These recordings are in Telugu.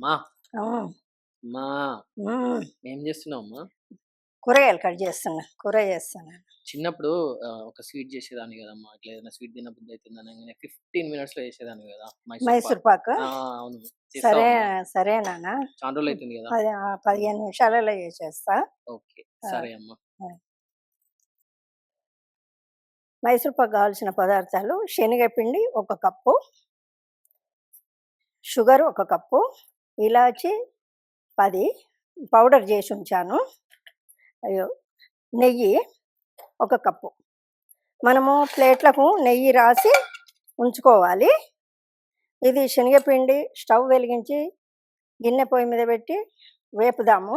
అమ్మా అమ్మా! మ్మ్. ఏం చేస్తున్నావు అమ్మా కూరగాయలు కట్ చేస్తున్నా కూర చేస్తున్నా. చిన్నప్పుడు ఒక స్వీట్ చేసేదాన్ని కదమ్మా. ఇట్లా ఏదైనా స్వీట్ తినబుద్ధి అవుతుంది అనగానే ఫిఫ్టీన్ మినిట్స్లో చేసేదాన్ని కదా మైసూర్ పాక్. అవును. సరే? సరే నాన్న. చాలా రోజులు అవుతుంది కదా? పదిహేను నిమిషాలలో చేసేస్తా. ఓకే. సరే అమ్మా. మైసూర్ పాకు కావాల్సిన పదార్థాలు శనగపిండి ఒక కప్పు షుగర్ ఒక కప్పు ఇలాచి పది పౌడర్ చేసి ఉంచాను. అయ్యో! నెయ్యి ఒక కప్పు. మనము ప్లేట్లకు నెయ్యి రాసి ఉంచుకోవాలి. ఇది శనగపిండి స్టవ్ వెలిగించి గిన్నె పొయ్యి మీద పెట్టి వేపుదాము.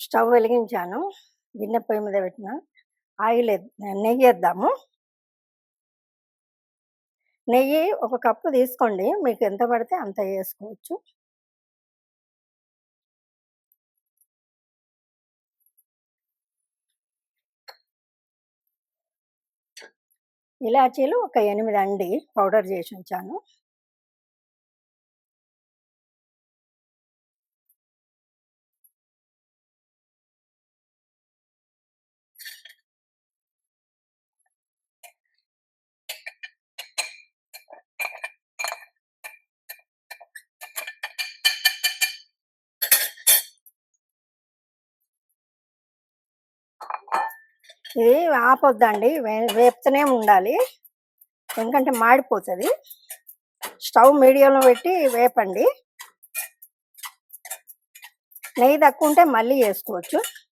స్టవ్ వెలిగించాను. గిన్నె పొయ్యి మీద పెట్టిన ఆయిల్ నెయ్యి వేద్దాము నెయ్యి ఒక కప్పు తీసుకోండి. మీకు ఎంత పడితే అంత వేసుకోవచ్చు. ఇలాచీలు ఒక ఎనిమిది అండి. పౌడర్ చేసి ఉంచాను. ఇది ఆపొద్దండి. వే- వేపుతూనే ఉండాలి. ఎందుకంటే మాడిపోతుంది. స్టవ్ మీడియంలో పెట్టి వేపండి. నెయ్యి తక్కువ ఉంటే మళ్ళీ వేసుకోవచ్చు.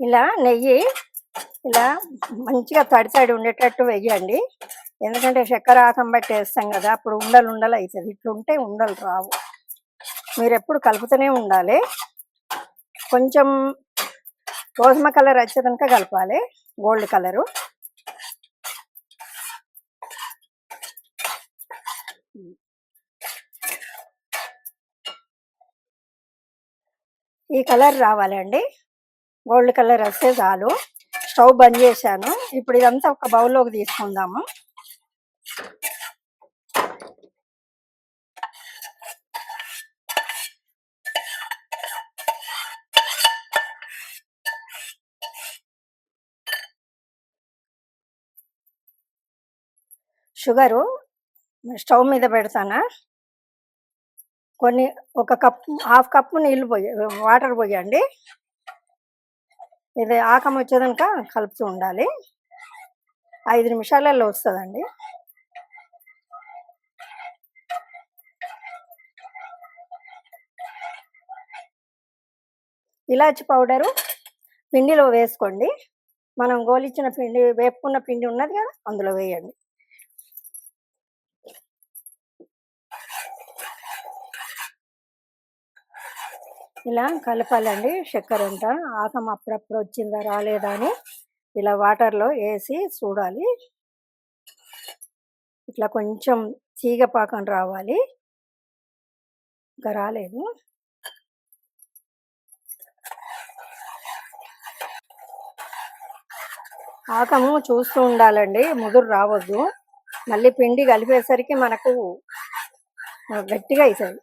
ఇలా నెయ్యి ఇలా మంచిగా తడి తడి ఉండేటట్టు వేయండి. ఎందుకంటే చక్కెర ఆకం బట్టి వేస్తాం కదా అప్పుడు ఉండలు ఉండలు అవుతుంది ఇట్లుంటే ఉండలు రావు. మీరు ఎప్పుడు కలుపుతూనే ఉండాలి. కొంచెం గోధుమ కలర్ వచ్చేదాక కలపాలి. Gold colour. ఈ కలర్ రావాలండి. గోల్డ్ కలర్ వస్తే చాలు. స్టవ్ బంద్ చేశాను. ఇప్పుడు ఇదంతా ఒక బౌల్లోకి తీసుకుందాము. షుగరు స్టవ్ మీద పెడతానా? కొన్ని ఒక కప్పు హాఫ్ కప్పు నీళ్ళు పోయి వాటర్ పోయండి. ఇది ఆకం వచ్చేదనుక కలుపుతూ ఉండాలి. ఐదు నిమిషాలలో వస్తుందండి. ఇలాచి పౌడరు పిండిలో వేసుకోండి. మనం గోలిచ్చిన పిండి వేపుకున్న పిండి ఉన్నది కదా అందులో వేయండి. ఇలా కలపాలండి. చక్కెర అంతా ఆకం అప్పుడప్పుడు వచ్చిందా రాలేదా అని ఇలా వాటర్లో వేసి చూడాలి. ఇట్లా కొంచెం తీగ పాకం రావాలి. ఇంకా రాలేదు. ఆకము చూస్తూ ఉండాలండి. ముదురు రావద్దు. మళ్ళీ పిండి కలిపేసరికి మనకు గట్టిగా అవుతుంది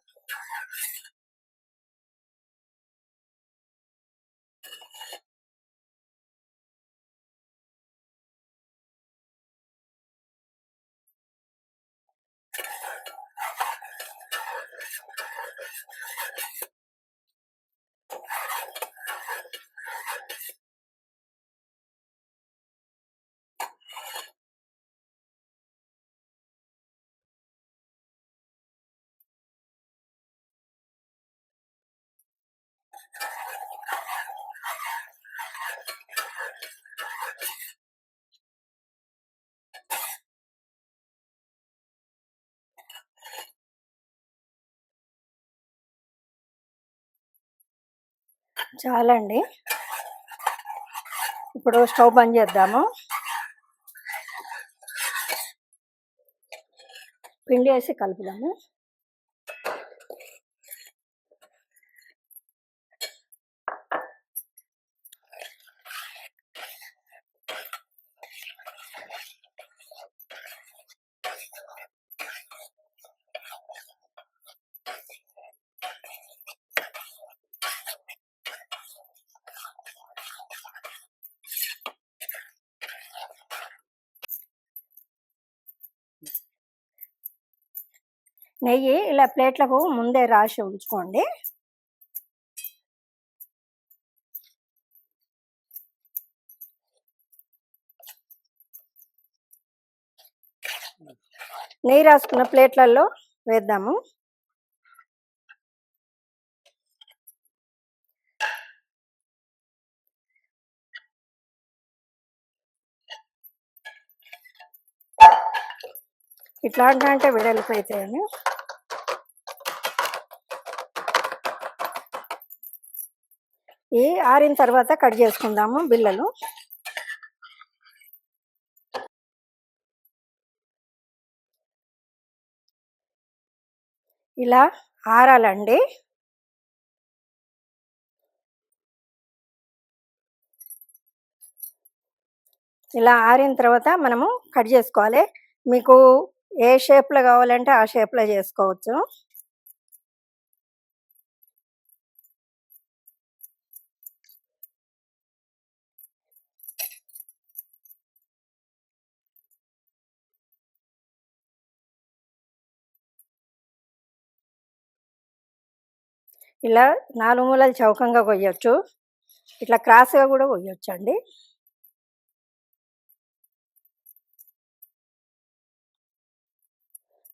చాలండి. ఇప్పుడు స్టవ్ బంద్ చేద్దాము. పిండి వేసి కలుపుదాము. నెయ్యి ఇలా ప్లేట్లకు ముందే రాసి ఉంచుకోండి. నెయ్యి రాసుకున్న ప్లేట్లలో వేద్దాము. ఇట్లాంటి అంటే వెడల్పోతాయని ఈ ఆరిన తర్వాత కట్ చేసుకుందాము బిళ్ళలు. ఇలా ఆరాలండి. ఇలా ఆరిన తర్వాత మనము కట్ చేసుకోవాలి. మీకు ఏ షేప్లో కావాలంటే ఆ షేప్లో చేసుకోవచ్చు. ఇలా నాలుగు మూలలు చౌకంగా కొయ్యొచ్చు. ఇట్లా క్రాస్గా కూడా కొయ్యొచ్చు అండి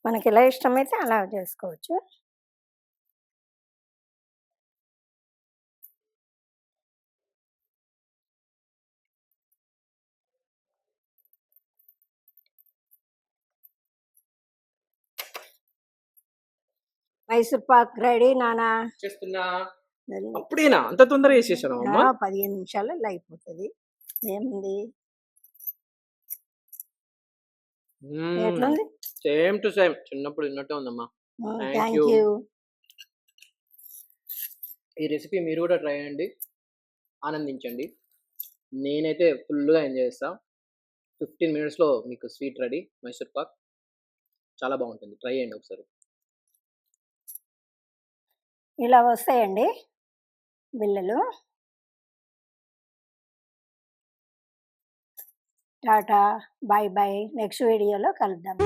మనకి ఎలా ఇష్టమైతే అలా చేసుకోవచ్చు. మైసూర్ పాక్ రెడీ నానా. చేస్తున్నా. అప్పుడేనా? అంత తొందరగా చేసేసాను పదిహేను నిమిషాలలో అయిపోతుంది. ఏముంది? Same to same. చిన్నప్పుడు విన్నట్టే ఉందమ్మా. థ్యాంక్. యూ. ఈ రెసిపీ మీరు కూడా ట్రై చేయండి. ఆనందించండి. నేనైతే ఫుల్గా ఎంజాయ్ చేస్తా. ఫిఫ్టీన్ మినిట్స్లో మీకు స్వీట్ రెడీ. మైసూర్ పాక్. చాలా బాగుంటుంది. ట్రై చేయండి ఒకసారి. ఇలా వస్తాయండి బిళ్ళలు. టాటా బాయ్ బాయ్ నెక్స్ట్ వీడియోలో కలుద్దాం.